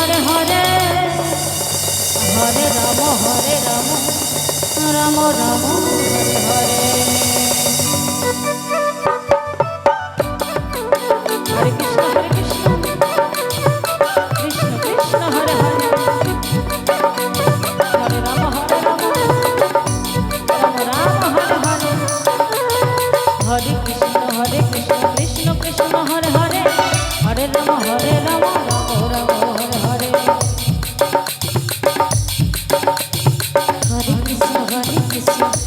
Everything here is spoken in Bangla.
Hare Hare Hare Ram Hare Ram Ram Ram Hare Hare Hare Krishna, Hare Krishna, Krishna Krishna, Hare Hare, Hare Rama, Hare Rama. Thank you.